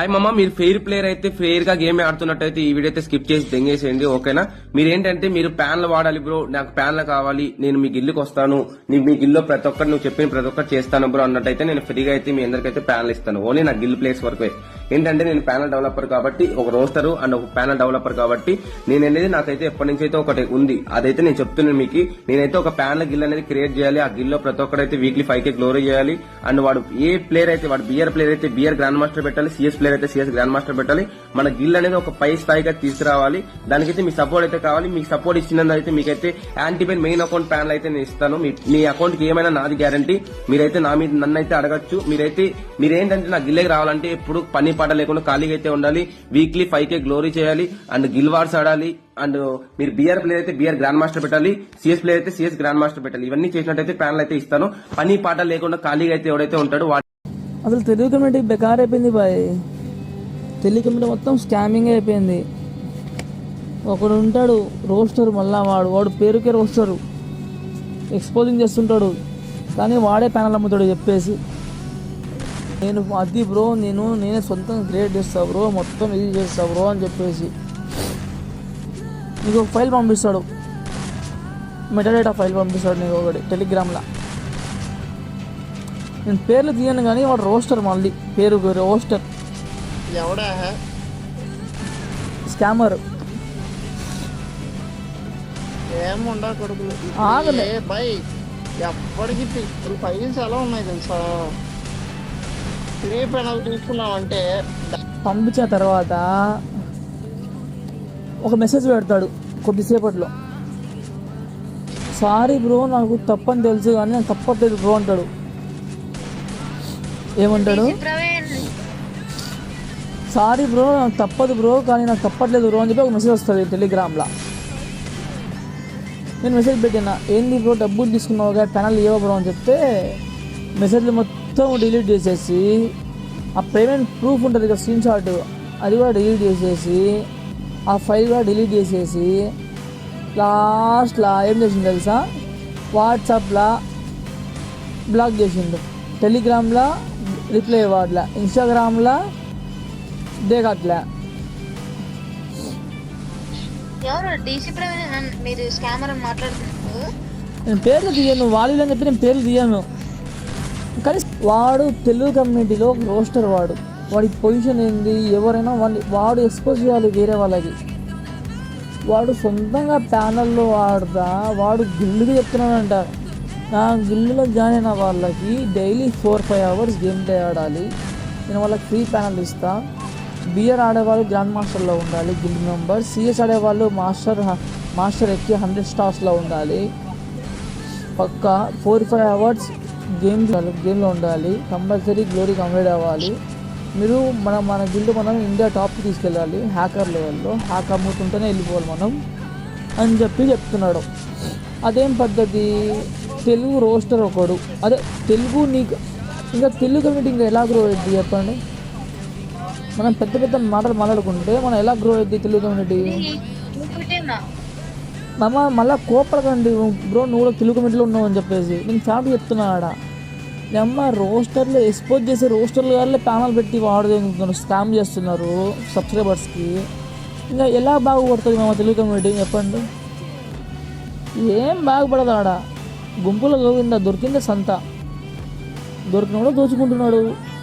Hi మమ్మ మీరు fair player అయితే ఫెయిర్గా గేమ్ ఆడుతున్నట్టయితే ఈ వీడియో అయితే స్కిప్ చేసి దెంగేసేయండి ఓకేనా? మీరు ఏంటంటే మీరు ప్యాన్లు వాడాలి బ్రో నాకు ప్యాన్లు కావాలి నేను మీ గిల్లుకి వస్తాను నీ మీ గిల్లో ప్రతి ఒక్కరు నువ్వు చెప్పిన ప్రతి ఒక్కరు చేస్తాను బ్రో అన్నట్టయితే నేను ఫ్రీగా అయితే మీ అందరికైతే ప్యాన్లు ఇస్తాను. ఓన్లీ నా గిల్ ప్లేస్ వరకే. ఏంటంటే నేను ప్యానల్ డెవలపర్ కాబట్టి ఒక రోస్టర్ అండ్ ఒక ప్యానల్ డెవలపర్ కాబట్టి నేను అనేది నాకైతే ఎప్పటి నుంచి అయితే ఒకటి ఉంది. అదైతే నేను చెప్తున్నాను మీకు. నేనైతే ఒక ప్యానల్ గిల్ అనేది క్రియేట్ చేయాలి. ఆ గిల్లో ప్రతి ఒక్కడైతే వీక్లీ ఫైవ్ కే గ్లోరీ చేయాలి. అండ్ వాడు ఏ ప్లేయర్ అయితే వాడు బియర్ ప్లేయర్ అయితే బియర్ గ్రాండ్ మాస్టర్ పెట్టాలి. సిఎస్ ప్లేయర్ అయితే సిఎస్ గ్రాండ్ మాస్టర్ పెట్టాలి. మన గిల్ అనేది ఒక పై స్థాయిగా తీసుకురావాలి. దానికైతే మీ సపోర్ట్ అయితే కావాలి. మీకు సపోర్ట్ ఇచ్చినందుకైతే మీకైతే యాంటీపెన్ మెయిన్ అకౌంట్ ప్యానల్ అయితే నేను ఇస్తాను. మీ- మీ అకౌంట్కి ఏమైనా నాది గ్యారంటీ మీరైతే నా మీద నన్ను అయితే అడగచ్చు. మీరైతే మీరేంటంటే నా గిల్లకి రావాలంటే ఇప్పుడు పని పాట లేకుండా ఖాళీగా uh, అయితే ఉండాలి. వీక్లీ ఫైవ్ కే గ్లోరీ చేయాలి. అండ్ గిల్ వార్స్ ఆడాలి. అండ్ మీరు బిఆర్ ప్లేయర్ అయితే బిఆర్ గ్రాండ్ మాస్టర్ పెట్టాలి. సిఎస్ ప్లేయర్ అయితే సిఎస్ గ్రాండ్ మాస్టర్ పెట్టాలి. ఇవన్నీ చేసినట్టయితే ప్యానల్ అయితే ఇస్తాను. పని పాట లేకుండా ఖాళీగా అయితే ఎవడైతే ఉంటాడు వాడు అసలు తెలుగు కమిటీ బెకార్ అయిపోయింది బాయ్. తెలుగు కమిటీ మొత్తం స్కామింగ్ అయిపోయింది. ఒకడు ఉంటాడు రోస్టర్ మళ్ళా వాడు. వాడు పేరుకే రోస్టరు. ఎక్స్పోజింగ్ చేస్తుంటాడు. కానీ వాడే ప్యానల్ అమ్ముతాడు చెప్పేసి. నేను అది బ్రో నేను నేనే సొంతంగా క్రియేట్ చేస్తా బ్రో మొత్తం ఇది చేస్తా బ్రో అని చెప్పేసి. నీకు ఒక ఫైల్ పంపిస్తాడు. మెటాడేటా ఫైల్ పంపిస్తాడు నీకు ఒకటి టెలిగ్రామ్లో నేను పేర్లు తీయను కానీ వాడు రోస్టర్ మళ్ళీ పేరు రోస్టర్ ఎవడా? స్కామర్ ఏముండా కొడుకులు ఆగలే. బై ఎప్పటికీ ఫైల్స్ ఎలా ఉన్నాయి తెలుసా? ఫ్రీ పెనల్ తీసుకున్నామంటే పంపించిన తర్వాత ఒక మెసేజ్ పెడతాడు కొద్దిసేపట్లో. సారీ బ్రో నాకు తప్పని తెలుసు కానీ నాకు తప్పట్లేదు బ్రో అంటాడు. ఏమంటాడు? సారీ బ్రో నాకు తప్పదు బ్రో కానీ నాకు తప్పట్లేదు బ్రో అని చెప్పి ఒక మెసేజ్ వస్తుంది టెలిగ్రామ్లో. నేను మెసేజ్ పెట్టిన ఏంది బ్రో డబ్బులు తీసుకున్నావు పెనల్ ఇవ్వ బ్రో అని చెప్తే మెసేజ్లు మొత్తం డిలీట్ చేసేసి ఆ పేమెంట్ ప్రూఫ్ ఉంటుంది కదా స్క్రీన్ షాట్ అది కూడా డిలీట్ చేసేసి ఆ ఫైల్ కూడా డిలీట్ చేసేసి లాస్ట్లో ఏం చేసింది తెలుసా? వాట్సాప్లో బ్లాక్ చేసిండు. టెలిగ్రామ్లో రిప్లై ఇవ్వట్లే ఇన్స్టాగ్రామ్లో దేగట్లే ఎవరు? డీసీ ప్రవీణ్ నన్ను- మీరు స్కామర్ మాట్లాడుతున్నారు. నేను పేర్లు తీయను వాళ్ళు అని చెప్పి నేను పేర్లు తీయను. కానీ వాడు తెలుగు కమ్యూనిటీలో ఒక రోస్టర్ వాడు. వాడి పొజిషన్ ఏంది ఎవరైనా వాడిని వాడు ఎక్స్పోజ్ చేయాలి వేరే వాళ్ళకి. వాడు సొంతంగా ప్యానల్లో ఆడదా వాడు గిల్లుగా చెప్తున్నాడంట. నా గిల్లులో జాయిన్ అయిన వాళ్ళకి daily four five hours game play ఆడాలి. నేను వాళ్ళకి ఫ్రీ ప్యానల్ ఇస్తా. బియర్ ఆడేవాళ్ళు గ్రాండ్ మాస్టర్లో ఉండాలి గిల్ మెంబర్ సిఎస్ ఆడేవాళ్ళు మాస్టర్ మాస్టర్ ఎక్కి హండ్రెడ్ స్టార్స్లో ఉండాలి. పక్క ఫోర్ ఫైవ్ అవర్స్ గేమ్ గేమ్లో ఉండాలి కంపల్సరీ గ్లోరీ కంప్లీట్ అవ్వాలి. మీరు మన మన గిల్డ్ మనం ఇండియా టాప్కి తీసుకెళ్ళాలి హ్యాకర్ లెవెల్లో హ్యాక్ అమ్ముతుంటేనే వెళ్ళిపోవాలి మనం అని చెప్పి చెప్తున్నాడు. అదేం పద్ధతి? తెలుగు రోస్టర్ ఒకడు. అదే తెలుగు నీకు ఇంకా తెలుగు కమ్యూనిటీ ఇంకా ఎలా గ్రో అయింది చెప్పండి? మనం పెద్ద పెద్ద మాటలు మాట్లాడుకుంటే మనం ఎలా గ్రో అయింది తెలుగు కమ్యూనిటీ మమ్మ మళ్ళా మళ్ళీ కోపడకండి బ్రో నువ్వు కూడా తెలుగు మీటర్లో ఉన్నావు అని చెప్పేసి. నేను ఫ్యామిలీ చెప్తున్నా ఆడ. అమ్మ రోస్టర్లు ఎక్స్పోజ్ చేసే రోస్టర్లు గారు ప్యానల్ పెట్టి వాడుతున్నారు స్కామ్ చేస్తున్నారు సబ్స్క్రైబర్స్కి. ఇంకా ఎలా బాగుపడుతుంది మామ తెలుగు కమ్యూనిటీ? చెప్పండి. ఏం బాగుపడదు ఆడ. గుంపులో గోవిందా దొరికిందే సంత. దొరికినోడు దోచుకుంటున్నాడు.